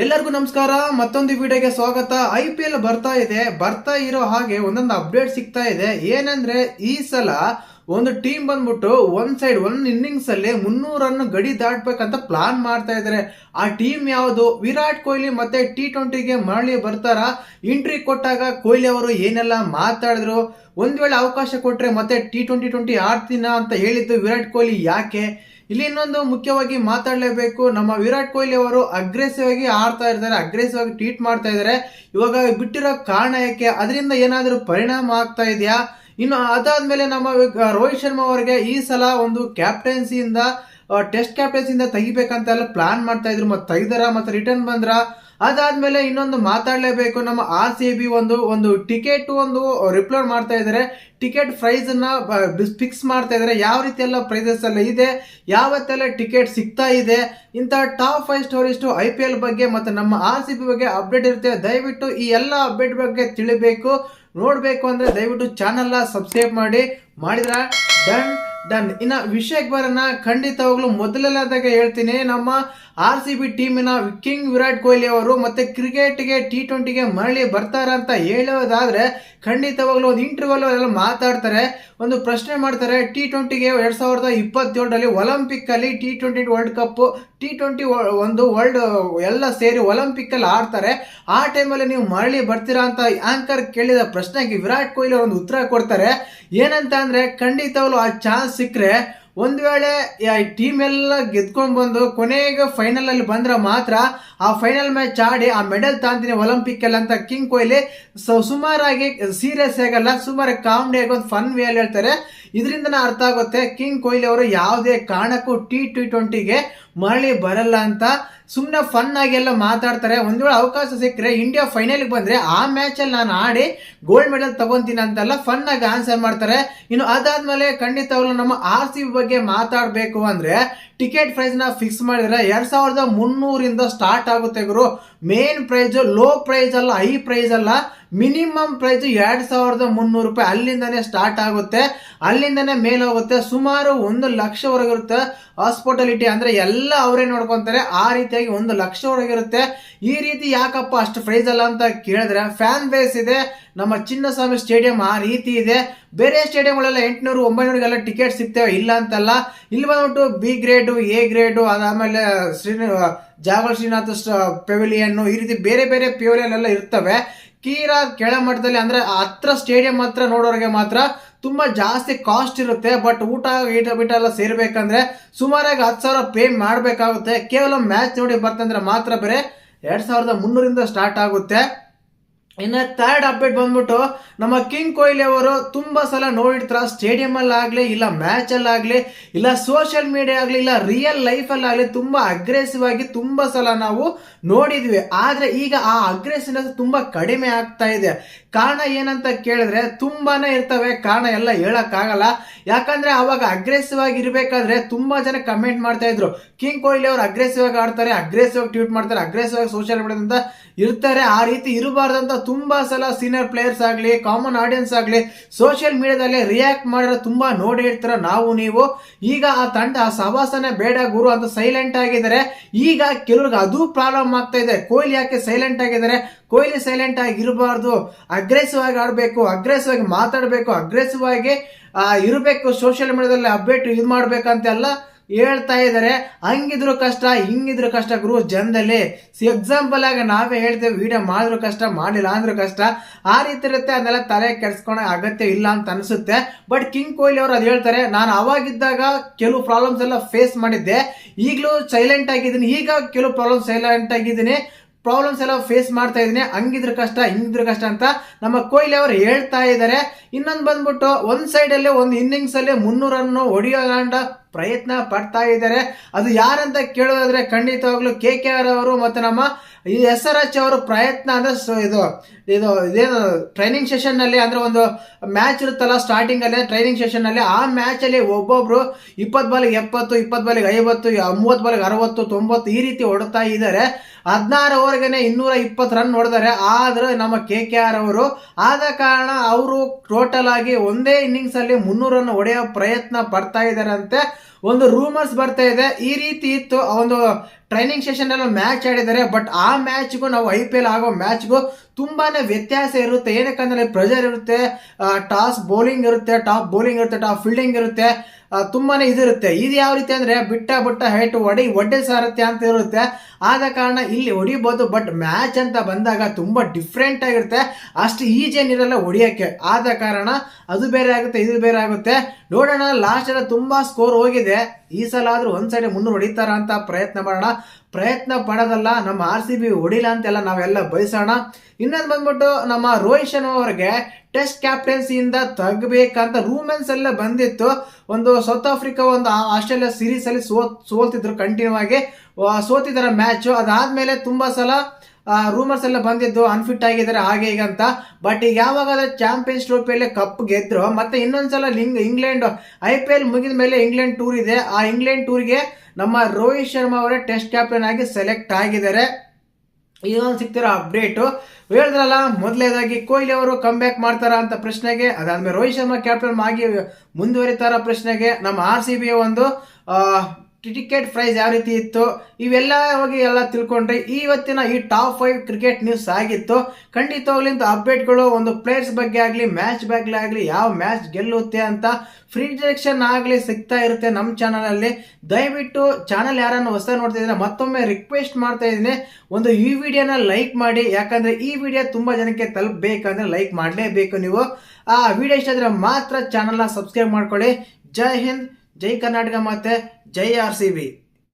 ಎಲ್ಲರಿಗೂ ನಮಸ್ಕಾರ. ಮತ್ತೊಂದು ವಿಡಿಯೋಗೆ ಸ್ವಾಗತ. ಐ ಪಿ ಎಲ್ ಬರ್ತಾ ಇದೆ. ಬರ್ತಾ ಇರೋ ಹಾಗೆ ಒಂದೊಂದು ಅಪ್ಡೇಟ್ ಸಿಗ್ತಾ ಇದೆ. ಏನಂದ್ರೆ ಈ ಸಲ ಒಂದು ಟೀಮ್ ಬಂದ್ಬಿಟ್ಟು ಒಂದ್ ಸೈಡ್ ಒಂದ್ ಇನ್ನಿಂಗ್ಸ್ ಅಲ್ಲಿ ಮುನ್ನೂರು ರನ್ ಗಡಿ ದಾಟ್ಬೇಕಂತ ಪ್ಲಾನ್ ಮಾಡ್ತಾ ಇದ್ದಾರೆ ಆ ಟೀಮ್ ಯಾವುದು? ವಿರಾಟ್ ಕೊಹ್ಲಿ ಮತ್ತೆ ಟಿ ಟ್ವೆಂಟಿಗೆ ಮರಳಿ ಬರ್ತಾರ. ಎಂಟ್ರಿ ಕೊಟ್ಟಾಗ ಕೊಹ್ಲಿ ಅವರು ಏನೆಲ್ಲ ಮಾತಾಡಿದ್ರು? ಒಂದ್ ವೇಳೆ ಅವಕಾಶ ಕೊಟ್ರೆ ಮತ್ತೆ ಟಿ ಟ್ವೆಂಟಿ ಟ್ವೆಂಟಿ ಆಡ್ತೀನ ಅಂತ ಹೇಳಿದ್ದು ವಿರಾಟ್ ಕೊಹ್ಲಿ ಯಾಕೆ? ಇಲ್ಲಿ ಇನ್ನೊಂದು ಮುಖ್ಯವಾಗಿ ಮಾತಾಡಲೇಬೇಕು. ನಮ್ಮ ವಿರಾಟ್ ಕೊಹ್ಲಿ ಅವರು ಅಗ್ರೆಸಿವ್ ಆಗಿ ಆಡ್ತಾ ಇರ್ತಾರೆ ಅಗ್ರೆಸಿವ್ ಆಗಿ ಟ್ವೀಟ್ ಮಾಡ್ತಾ ಇದ್ದಾರೆ. ಇವಾಗ ಬಿಟ್ಟಿರೋ ಕಾರಣ ಯಾಕೆ? ಅದರಿಂದ ಏನಾದರೂ ಪರಿಣಾಮ ಆಗ್ತಾ ಇದೆಯಾ? ಇನ್ನು ಅದಾದ್ಮೇಲೆ ನಮ್ಮ ರೋಹಿತ್ ಶರ್ಮಾ ಅವರಿಗೆ ಈ ಸಲ ಒಂದು ಕ್ಯಾಪ್ಟನ್ಸಿಯಿಂದ ಟೆಸ್ಟ್ ಕ್ಯಾಪ್ಟನ್ಸಿಯಿಂದ ತೆಗಿಬೇಕಂತ ಎಲ್ಲ ಪ್ಲಾನ್ ಮಾಡ್ತಾ ಇದ್ರು. ಮತ್ತೆ ತೆಗ್ದಾರ, ಮತ್ತೆ ರಿಟರ್ನ್ ಬಂದ್ರ? ಅದಾದ್ಮೇಲೆ ಇನ್ನೊಂದು ಮಾತಾಡಲೇಬೇಕು. ನಮ್ಮ ಆರ್ ಸಿ ಬಿ ಒಂದು ಒಂದು ಟಿಕೆಟ್ ಒಂದು ರಿಪ್ಲೋಡ್ ಮಾಡ್ತಾ ಇದ್ದಾರೆ ಟಿಕೆಟ್ ಪ್ರೈಸ್ ಅನ್ನ ಫಿಕ್ಸ್ ಮಾಡ್ತಾ ಇದ್ದಾರೆ ಯಾವ ರೀತಿ ಎಲ್ಲ ಪ್ರೈಸಸ್ ಎಲ್ಲ ಇದೆ, ಯಾವತ್ತೆಲ್ಲ ಟಿಕೆಟ್ ಸಿಗ್ತಾ ಇದೆ ಇಂತಹ ಟಾಪ್ ಫೈವ್ ಸ್ಟೋರಿಸ್ಟು ಐ ಪಿ ಎಲ್ ಬಗ್ಗೆ ಮತ್ತೆ ನಮ್ಮ ಆರ್ ಸಿ ಬಿ ಬಗ್ಗೆ ಅಪ್ಡೇಟ್ ಇರುತ್ತೆ. ದಯವಿಟ್ಟು ಈ ಎಲ್ಲ ಅಪ್ಡೇಟ್ ಬಗ್ಗೆ ತಿಳಿಬೇಕು, ನೋಡಬೇಕು ಅಂದ್ರೆ ದಯವಿಟ್ಟು ಚಾನಲ್ನ ಸಬ್ಸ್ಕ್ರೈಬ್ ಮಾಡಿ. ಮಾಡಿದ್ರ ಡನ್ ಡನ್ ಇನ್ನು ವಿಷಯಕ್ಕೆ ಬರೋಣ ಖಂಡಿತವಾಗ್ಲೂ ಮೊದಲನೇದಾಗೆ ಹೇಳ್ತೀನಿ, ನಮ್ಮ ಆರ್ ಸಿ ಬಿ ಟೀಮಿನ ಕಿಂಗ್ ವಿರಾಟ್ ಕೊಹ್ಲಿ ಅವರು ಮತ್ತೆ ಕ್ರಿಕೆಟ್ಗೆ ಟಿ ಟ್ವೆಂಟಿಗೆ ಮರಳಿ ಬರ್ತಾರ ಅಂತ ಹೇಳೋದಾದ್ರೆ ಖಂಡಿತವಾಗ್ಲೂ ಒಂದು ಇಂಟರ್ವ್ಯೂಲ್ ಎಲ್ಲ ಮಾತಾಡ್ತಾರೆ. ಒಂದು ಪ್ರಶ್ನೆ ಮಾಡ್ತಾರೆ ಟಿ ಟ್ವೆಂಟಿಗೆ ಎರಡ್ ಸಾವಿರದ ಇಪ್ಪತ್ತೇಳರಲ್ಲಿ ಒಲಿಂಪಿಕ್ ಅಲ್ಲಿ T twenty world cup T twenty ಒಂದು ವರ್ಲ್ಡ್ ಎಲ್ಲ ಸೇರಿ ಒಲಿಂಪಿಕ್ ಅಲ್ಲಿ ಆಡ್ತಾರೆ. ಆ ಟೈಮಲ್ಲಿ ನೀವು ಮರಳಿ ಬರ್ತೀರಾ ಅಂತ ಆಂಕರ್ ಕೇಳಿದ ಪ್ರಶ್ನೆಗೆ ವಿರಾಟ್ ಕೊಹ್ಲಿ ಒಂದು ಉತ್ತರ ಕೊಡ್ತಾರೆ. ಏನಂತ ಅಂದರೆ ಖಂಡಿತವಲ್ಲೂ ಆ ಚಾನ್ಸ್ ಸಿಕ್ಕರೆ ಒಂದ್ ವೇಳೆ ಟೀಮ್ ಎಲ್ಲ ಗೆದ್ಕೊಂಡ್ ಬಂದು ಕೊನೆಗೆ ಫೈನಲ್ ಅಲ್ಲಿ ಬಂದ್ರೆ ಮಾತ್ರ ಆ ಫೈನಲ್ ಮ್ಯಾಚ್ ಆಡಿ ಆ ಮೆಡಲ್ ತಾಂತೀನಿ ಒಲಿಂಪಿಕ್ ಅಲ್ಲಿ ಅಂತ ಕಿಂಗ್ ಕೊಹ್ಲಿ ಸೊ ಸುಮಾರಾಗಿ ಸೀರಿಯಸ್ ಆಗಲ್ಲ ಸುಮಾರು ಕಾಮಿಡಿ ಆಗಿ ಒಂದು ಫನ್ ವೇ ಅಲ್ಲಿ ಹೇಳ್ತಾರೆ. ಇದರಿಂದ ಅರ್ಥ ಆಗುತ್ತೆ ಕಿಂಗ್ ಕೊಹ್ಲಿ ಅವರು ಯಾವುದೇ ಕಾರಣಕ್ಕೂ ಟಿ ಟಿ ಟ್ವೆಂಟಿಗೆ ಮರಳಿ ಬರಲ್ಲ ಅಂತ. ಸುಮ್ಮನೆ ಫನ್ ಆಗಿ ಎಲ್ಲ ಮಾತಾಡ್ತಾರೆ. ಒಂದ್ ವೇಳೆ ಅವಕಾಶ ಸಿಕ್ಕರೆ ಇಂಡಿಯಾ ಫೈನಲ್ಗೆ ಬಂದ್ರೆ ಆ ಮ್ಯಾಚ್ ಅಲ್ಲಿ ನಾನು ಆಡಿ ಗೋಲ್ಡ್ ಮೆಡಲ್ ತಗೊಂತೀನಿ ಅಂತೆಲ್ಲ ಫನ್ನಾಗಿ ಆನ್ಸರ್ ಮಾಡ್ತಾರೆ. ಇನ್ನು ಅದಾದಮೇಲೆ ಖಂಡಿತವಾಗ್ಲೂ ನಮ್ಮ ಆರ್ ಸಿ ಬಗ್ಗೆ ಮಾತಾಡಬೇಕು ಅಂದ್ರೆ ಟಿಕೆಟ್ ಪ್ರೈಸ್ನ ಫಿಕ್ಸ್ ಮಾಡಿದ್ರೆ ಎರಡ್ ಸಾವಿರದ ಮುನ್ನೂರಿಂದ ಸ್ಟಾರ್ಟ್ ಆಗುತ್ತೆ ಗುರು. ಮೇನ್ ಪ್ರೈಸ್ ಲೋ ಪ್ರೈಸ್ ಅಲ್ಲ ಹೈ ಪ್ರೈಸ್ ಅಲ್ಲ ಮಿನಿಮಮ್ ಪ್ರೈಸ್ ಎರಡ್ ಸಾವಿರದ ಮುನ್ನೂರು ರೂಪಾಯಿ ಅಲ್ಲಿಂದಾನೆ ಸ್ಟಾರ್ಟ್ ಆಗುತ್ತೆ. ಅಲ್ಲಿಂದನೇ ಮೇಲೆ ಹೋಗುತ್ತೆ, ಸುಮಾರು ಒಂದು ಲಕ್ಷವರೆಗಿರುತ್ತೆ ಹಾಸ್ಪಿಟಾಲಿಟಿ ಅಂದ್ರೆ ಎಲ್ಲ ಅವರೇ ನೋಡ್ಕೊಂತಾರೆ, ಆ ರೀತಿಯಾಗಿ ಒಂದು ಲಕ್ಷವರೆಗಿರುತ್ತೆ ಈ ರೀತಿ ಯಾಕಪ್ಪ ಅಷ್ಟು ಪ್ರೈಸ್ ಅಲ್ಲ ಅಂತ ಕೇಳಿದ್ರೆ ಫ್ಯಾನ್ ಬೇಸ್ ಇದೆ, ನಮ್ಮ ಚಿನ್ನಸ್ವಾಮಿ ಸ್ಟೇಡಿಯಂ ಆ ರೀತಿ ಇದೆ. ಬೇರೆ ಸ್ಟೇಡಿಯಂಗಳೆಲ್ಲ ಎಂಟುನೂರು, ಒಂಬೈನೂರಿಗೆಲ್ಲ ಟಿಕೆಟ್ ಸಿಗ್ತೇವೆ, ಇಲ್ಲ ಅಂತಲ್ಲ. ಇಲ್ಲಿ ಬಂದ್ಬಿಟ್ಟು ಬಿ ಗ್ರೇಡು ಎ ಗ್ರೇಡು, ಅದಾದಮೇಲೆ ಶ್ರೀ ಜಾಗಲ್ ಶ್ರೀನಾಥ ಪೆವಿಲಿಯನ್ ಈ ರೀತಿ ಬೇರೆ ಬೇರೆ ಪೆವಿಲಿಯನ್ ಎಲ್ಲ ಇರ್ತವೆ. ತೀರಾ ಕೆಳಮಟ್ಟದಲ್ಲಿ ಅಂದ್ರೆ ಹತ್ರ ಸ್ಟೇಡಿಯಂ ಹತ್ರ ನೋಡೋರಿಗೆ ಮಾತ್ರ ತುಂಬಾ ಜಾಸ್ತಿ ಕಾಸ್ಟ್ ಇರುತ್ತೆ. ಬಟ್ ಊಟ ಗೀಟ ಬೀಟ ಎಲ್ಲ ಸೇರ್ಬೇಕಂದ್ರೆ ಸುಮಾರಾಗಿ ಹತ್ತು ಸಾವಿರ ಪೇ ಮಾಡಬೇಕಾಗುತ್ತೆ. ಕೇವಲ ಮ್ಯಾಚ್ ನೋಡಿ ಬರ್ತಂದ್ರೆ ಮಾತ್ರ ಬೇರೆ ಎರಡು ಸಾವಿರದ ಮುನ್ನೂರಿಂದ ಸ್ಟಾರ್ಟ್ ಆಗುತ್ತೆ. ಇನ್ನು ಥರ್ಡ್ ಅಪ್ಡೇಟ್ ಬಂದ್ಬಿಟ್ಟು ನಮ್ಮ ಕಿಂಗ್ ಕೊಹ್ಲಿ ಅವರು ತುಂಬಾ ಸಲ ನೋಡಿರ್ತಾರ ಸ್ಟೇಡಿಯಂ ಆಗ್ಲಿ ಇಲ್ಲ ಮ್ಯಾಚ್ ಆಗ್ಲಿ ಇಲ್ಲ ಸೋಷಿಯಲ್ ಮೀಡಿಯಾ ಆಗ್ಲಿ, ಇಲ್ಲ ರಿಯಲ್ ಲೈಫ್ ಅಲ್ಲಿ ಆಗ್ಲಿ ತುಂಬಾ ಅಗ್ರೆಸಿವ್ ಆಗಿ ತುಂಬಾ ಸಲ ನಾವು ನೋಡಿದ್ವಿ. ಆದ್ರೆ ಈಗ ಆ ಅಗ್ರೆಸಿವ್ನೆಸ್ ತುಂಬಾ ಕಡಿಮೆ ಆಗ್ತಾ ಇದೆ. ಕಾರಣ ಏನಂತ ಕೇಳಿದ್ರೆ ತುಂಬಾನೇ ಇರ್ತವೆ, ಕಾರಣ ಎಲ್ಲ ಹೇಳಕ್ ಆಗಲ್ಲ. ಯಾಕಂದ್ರೆ ಅವಾಗ ಅಗ್ರೆಸಿವ್ ಆಗಿ ಇರ್ಬೇಕಾದ್ರೆ ತುಂಬಾ ಜನ ಕಮೆಂಟ್ ಮಾಡ್ತಾ ಇದ್ರು. ಕಿಂಗ್ ಕೊಹ್ಲಿ ಅವರು ಅಗ್ರೆಸಿವ್ ಆಗಿ ಆಡ್ತಾರೆ ಅಗ್ರೆಸಿವ್ ಆಗಿ ಟ್ವೀಟ್ ಮಾಡ್ತಾರೆ ಅಗ್ರೆಸಿವ್ ಆಗಿ ಸೋಷಿಯಲ್ ಮೀಡಿಯಾದಿಂದ ಇರ್ತಾರೆ, ಆ ರೀತಿ ಇರಬಾರ್ದಂತ ತುಂಬಾ ಸಲ ಸೀನಿಯರ್ ಪ್ಲೇಯರ್ಸ್ ಆಗಲಿ ಕಾಮನ್ ಆಡಿಯನ್ಸ್ ಆಗಲಿ ಸೋಷಿಯಲ್ ಮೀಡಿಯಾದಲ್ಲಿ ರಿಯಾಕ್ಟ್ ಮಾಡಿರೋ ತುಂಬಾ ನೋಡಿ ಇರ್ತೀರ ನಾವು, ನೀವು. ಈಗ ಆ ತಂಡ ಸವಾಸನೆ ಬೇಡ ಗುರು ಅಂತ ಸೈಲೆಂಟ್ ಆಗಿದ್ದಾರೆ. ಈಗ ಕೆಲವ್ರಿಗೆ ಅದು ಪ್ರಾಬ್ಲಮ್ ಆಗ್ತಾ ಇದೆ. ಕೊಹ್ಲಿ ಯಾಕೆ ಸೈಲೆಂಟ್ ಆಗಿದ್ದಾರೆ? ಕೊಹ್ಲಿ ಸೈಲೆಂಟ್ ಆಗಿರಬಾರ್ದು. ಅಗ್ರೆಸಿವ್ ಆಗಿ ಆಡಬೇಕು ಅಗ್ರೆಸಿವ್ ಆಗಿ ಮಾತಾಡಬೇಕು ಅಗ್ರೆಸಿವ್ ಆಗಿ ಇರಬೇಕು ಸೋಷಿಯಲ್ ಮೀಡಿಯಾದಲ್ಲಿ ಅಪ್ಡೇಟ್ ಇದು ಮಾಡ್ಬೇಕಂತೆಲ್ಲ ಹೇಳ್ತಾ ಇದ್ದಾರೆ, ಹಂಗಿದ್ರು ಕಷ್ಟ, ಹಿಂಗಿದ್ರು ಕಷ್ಟ ಗುರು, ಜನದಲ್ಲಿ. ಎಕ್ಸಾಂಪಲ್ ಆಗಿ ನಾವೇ ಹೇಳ್ತೇವೆ ವಿಡಿಯೋ ಮಾಡಿದ್ರು ಕಷ್ಟ, ಮಾಡಿಲ್ಲ ಅಂದ್ರೂ ಕಷ್ಟ. ಆ ರೀತಿ ಇರುತ್ತೆ ಅದನ್ನೆಲ್ಲ ತಲೆ ಕೆಡ್ಸ್ಕೊಳೋ ಅಗತ್ಯ ಇಲ್ಲ ಅಂತ ಅನಿಸುತ್ತೆ. ಬಟ್ ಕಿಂಗ್ ಕೊಹ್ಲಿ ಅವರು ಅದು ಹೇಳ್ತಾರೆ, ನಾನು ಅವಾಗಿದ್ದಾಗ ಕೆಲವು ಪ್ರಾಬ್ಲಮ್ಸ್ ಎಲ್ಲ ಫೇಸ್ ಮಾಡಿದ್ದೆ. ಈಗಲೂ ಸೈಲೆಂಟ್ ಆಗಿದ್ದೀನಿ. ಈಗ ಕೆಲವು ಪ್ರಾಬ್ಲಮ್ ಸೈಲೆಂಟ್ ಆಗಿದ್ದೀನಿ. ಪ್ರಾಬ್ಲಮ್ಸ್ ಎಲ್ಲ ಫೇಸ್ ಮಾಡ್ತಾ ಇದ್ದೀನಿ. ಹಂಗಿದ್ರ ಕಷ್ಟ, ಹಿಂಗಿದ್ರ ಕಷ್ಟ ಅಂತ ನಮ್ಮ ಕೊಹ್ಲಿ ಅವರು ಹೇಳ್ತಾ ಇದ್ದಾರೆ. ಇನ್ನೊಂದು ಬಂದ್ಬಿಟ್ಟು ಒಂದು ಸೈಡಲ್ಲೇ ಒಂದು ಇನ್ನಿಂಗ್ಸಲ್ಲಿ ಮುನ್ನೂರನ್ನು ಹೊಡೆಯೋಗಂಡ ಪ್ರಯತ್ನ ಪಡ್ತಾ ಇದ್ದಾರೆ. ಅದು ಯಾರಂತ ಕೇಳೋದಾದ್ರೆ ಖಂಡಿತವಾಗ್ಲೂ ಕೆ ಕೆ ಆರ್ ಅವರು ಮತ್ತು ನಮ್ಮ ಎಸ್ ಆರ್ ಎಚ್ ಅವರು ಪ್ರಯತ್ನ ಅಂದರೆ ಇದು ಇದು, ಇದೇನು ಟ್ರೈನಿಂಗ್ ಸೆಷನ್ನಲ್ಲಿ ಅಂದ್ರೆ ಒಂದು ಮ್ಯಾಚ್ ಇರುತ್ತಲ್ಲ ಸ್ಟಾರ್ಟಿಂಗ್ ಅಲ್ಲಿ ಟ್ರೈನಿಂಗ್ ಸೆಷನ್ ಅಲ್ಲಿ ಆ ಮ್ಯಾಚ್ ಅಲ್ಲಿ ಇಪ್ಪತ್ತು ಇಪ್ಪತ್ ಬಾಲಿಗೆ ಎಪ್ಪತ್ತು, ಇಪ್ಪತ್ತು ಬಾಲಿಗೆ ಐವತ್ತು, ಮೂವತ್ತು ಬಾಲಿಗೆ ಅರವತ್ತು, ತೊಂಬತ್ತು ಈ ರೀತಿ ಹೊಡ್ತಾ ಇದ್ದಾರೆ. ಹದಿನಾರು ಓವರ್ಗೆನೆ ಇನ್ನೂರ ಇಪ್ಪತ್ತು ರನ್ ಹೊಡೆದಾರೆ. ಆದ್ರೆ ನಮ್ಮ ಕೆ ಕೆ ಆರ್ ಅವರು ಆದ ಕಾರಣ ಅವರು ಟೋಟಲ್ ಆಗಿ ಒಂದೇ ಇನ್ನಿಂಗ್ಸ್ ಅಲ್ಲಿ ಮುನ್ನೂರು ರನ್ ಹೊಡೆಯೋ ಪ್ರಯತ್ನ ಪಡ್ತಾ ಇದ್ದಾರಂತೆ ಒಂದು ರೂಮರ್ಸ್ ಬರ್ತಾ ಇದೆ. ಈ ರೀತಿ ಇತ್ತು. ಒಂದು ಟ್ರೈನಿಂಗ್ ಸೆಷನ್ ಮ್ಯಾಚ್ ಆಡಿದ್ದಾರೆ. ಬಟ್ ಆ ಮ್ಯಾಚ್ಗೂ ನಾವು ಐ ಪಿ ಎಲ್ ಆಗೋ ಮ್ಯಾಚ್ಗೂ ತುಂಬಾನೇ ವ್ಯತ್ಯಾಸ ಇರುತ್ತೆ ಏನಕ್ಕಂದ್ರೆ ಪ್ರೆಷರ್ ಇರುತ್ತೆ ಟಾಸ್ ಬೌಲಿಂಗ್ ಇರುತ್ತೆ ಟಾಪ್ ಬೌಲಿಂಗ್ ಇರುತ್ತೆ ಟಾಪ್ ಫೀಲ್ಡಿಂಗ್ ಇರುತ್ತೆ. ಆ, ತುಂಬಾನೇ ಇದಿರುತ್ತೆ. ಇದು ಯಾವ ರೀತಿ ಅಂದ್ರೆ ಬಿಟ್ಟ ಬಿಟ್ಟ ಹೈಟ್ ಒಡಿ ಒಡ್ಡೆ ಸಾರತ್ತೆ ಅಂತ ಇರುತ್ತೆ. ಆದ ಕಾರಣ ಇಲ್ಲಿ ಹೊಡಿಬೋದು ಬಟ್ ಮ್ಯಾಚ್ ಅಂತ ಬಂದಾಗ ತುಂಬಾ ಡಿಫ್ರೆಂಟ್ ಆಗಿರುತ್ತೆ. ಅಷ್ಟು ಈಜಿ ಏನಿರಲ್ಲ ಹೊಡಿಯಕ್ಕೆ. ಆದ ಕಾರಣ ಅದು ಬೇರೆ ಆಗುತ್ತೆ ಇದು ಬೇರೆ ಆಗುತ್ತೆ. ನೋಡೋಣ ಲಾಸ್ಟ್ ಎಲ್ಲ ತುಂಬಾ ಸ್ಕೋರ್ ಹೋಗಿದೆ. ಈ ಸಲ ಆದ್ರೂ ಒಂದ್ ಸೈಡ್ ಮುನ್ನೂರು ಹೊಡಿತಾರ ಅಂತ ಪ್ರಯತ್ನ ಮಾಡೋಣ. ಪ್ರಯತ್ನ ಪಡೋದಲ್ಲ ನಮ್ಮ ಆರ್ ಸಿ ಬಿ ಹೊಡಿಲ್ಲ ಅಂತೆಲ್ಲ ನಾವೆಲ್ಲ ಬಯಸೋಣ. ಇನ್ನೊಂದು ಬಂದ್ಬಿಟ್ಟು ನಮ್ಮ ರೋಹಿತ್ ಶರ್ಮಾ ಅವರಿಗೆ ಟೆಸ್ಟ್ ಕ್ಯಾಪ್ಟನ್ಸಿಯಿಂದ ತೆಗಬೇಕಂತ ರೂಮೆನ್ಸ್ ಎಲ್ಲ ಬಂದಿತ್ತು. ಒಂದು ಸೌತ್ ಆಫ್ರಿಕಾ, ಒಂದು ಆಸ್ಟ್ರೇಲಿಯಾ ಸೀರೀಸ್ ಅಲ್ಲಿ ಸೋತ್ ಸೋಲ್ತಿದ್ರು ಕಂಟಿನ್ಯೂ ಆಗಿ ಸೋತಿದ್ದಾರೆ ಮ್ಯಾಚ್ ಅದಾದ್ಮೇಲೆ ತುಂಬಾ ಸಲ ರೂಮರ್ಸ್ ಎಲ್ಲ ಬಂದಿದ್ದು ಅನ್ಫಿಟ್ ಆಗಿದ್ದಾರೆ, ಹಾಗೆ ಈಗ ಅಂತ. ಬಟ್ ಈಗ ಯಾವಾಗ ಚಾಂಪಿಯನ್ಸ್ ಟ್ರೋಫಿಯಲ್ಲಿ ಕಪ್ ಗೆದ್ರು. ಮತ್ತೆ ಇನ್ನೊಂದ್ಸಲ ಲಿಂಗ್ ಇಂಗ್ಲೆಂಡ್ ಐ ಪಿ ಎಲ್ ಮುಗಿದ ಮೇಲೆ ಇಂಗ್ಲೆಂಡ್ ಟೂರ್ ಇದೆ. ಆ ಇಂಗ್ಲೆಂಡ್ ಟೂರ್ಗೆ ನಮ್ಮ ರೋಹಿತ್ ಶರ್ಮಾ ಅವರೇ ಟೆಸ್ಟ್ ಕ್ಯಾಪ್ಟನ್ ಆಗಿ ಸೆಲೆಕ್ಟ್ ಆಗಿದ್ದಾರೆ. ಇದೊಂದು ಸಿಗ್ತಿರೋ ಅಪ್ಡೇಟು ಹೇಳಿದ್ರಲ್ಲ, ಮೊದಲೇದಾಗಿ ಕೊಹ್ಲಿ ಅವರು ಕಮ್ ಬ್ಯಾಕ್ ಮಾಡ್ತಾರ ಅಂತ ಪ್ರಶ್ನೆಗೆ, ಅದಾದ್ಮೇಲೆ ರೋಹಿತ್ ಶರ್ಮಾ ಕ್ಯಾಪ್ಟನ್ ಆಗಿ ಮುಂದುವರಿತಾರ ಪ್ರಶ್ನೆಗೆ ನಮ್ಮ ಆರ್ ಸಿ ಬಿ ಒಂದು ಟಿಕೆಟ್ ಪ್ರೈಸ್ ಯಾವ ರೀತಿ ಇತ್ತು? ಇವೆಲ್ಲ ಹೋಗಿ ಎಲ್ಲ ತಿಳ್ಕೊಂಡ್ರೆ ಇವತ್ತಿನ ಈ ಟಾಪ್ ಫೈವ್ ಕ್ರಿಕೆಟ್ ನ್ಯೂಸ್ ಆಗಿತ್ತು. ಖಂಡಿತವಾಗ್ಲಿಂತ ಅಪ್ಡೇಟ್ಗಳು ಒಂದು ಪ್ಲೇಯರ್ಸ್ ಬಗ್ಗೆ ಆಗಲಿ ಮ್ಯಾಚ್ ಬಗ್ಗೆ ಆಗಲಿ, ಯಾವ ಮ್ಯಾಚ್ ಗೆಲ್ಲುತ್ತೆ ಅಂತ ಫ್ರೀ ಡೈರೆಕ್ಷನ್ ಆಗಲಿ ಸಿಗ್ತಾ ಇರುತ್ತೆ ನಮ್ಮ ಚಾನಲಲ್ಲಿ ದಯವಿಟ್ಟು ಚಾನಲ್ ಯಾರನ್ನು ಹೊಸ ನೋಡ್ತಿದ್ರೆ ಮತ್ತೊಮ್ಮೆ ರಿಕ್ವೆಸ್ಟ್ ಮಾಡ್ತಾ ಇದ್ದೀನಿ. ಒಂದು ಈ ವಿಡಿಯೋನ ಲೈಕ್ ಮಾಡಿ, ಯಾಕಂದರೆ ಈ ವಿಡಿಯೋ ತುಂಬ ಜನಕ್ಕೆ ತಲುಪಬೇಕಂದ್ರೆ ಲೈಕ್ ಮಾಡಲೇಬೇಕು ನೀವು. ಆ ವಿಡಿಯೋ ಇಷ್ಟ ಮಾತ್ರ ಚಾನಲ್ನ ಸಬ್ಸ್ಕ್ರೈಬ್ ಮಾಡ್ಕೊಳ್ಳಿ. ಜೈ ಹಿಂದ್. ಜೈ ಕರ್ನಾಟಕ ಮತ್ತೆ ಜೈ ಆರ್ ಸಿ ಬಿ.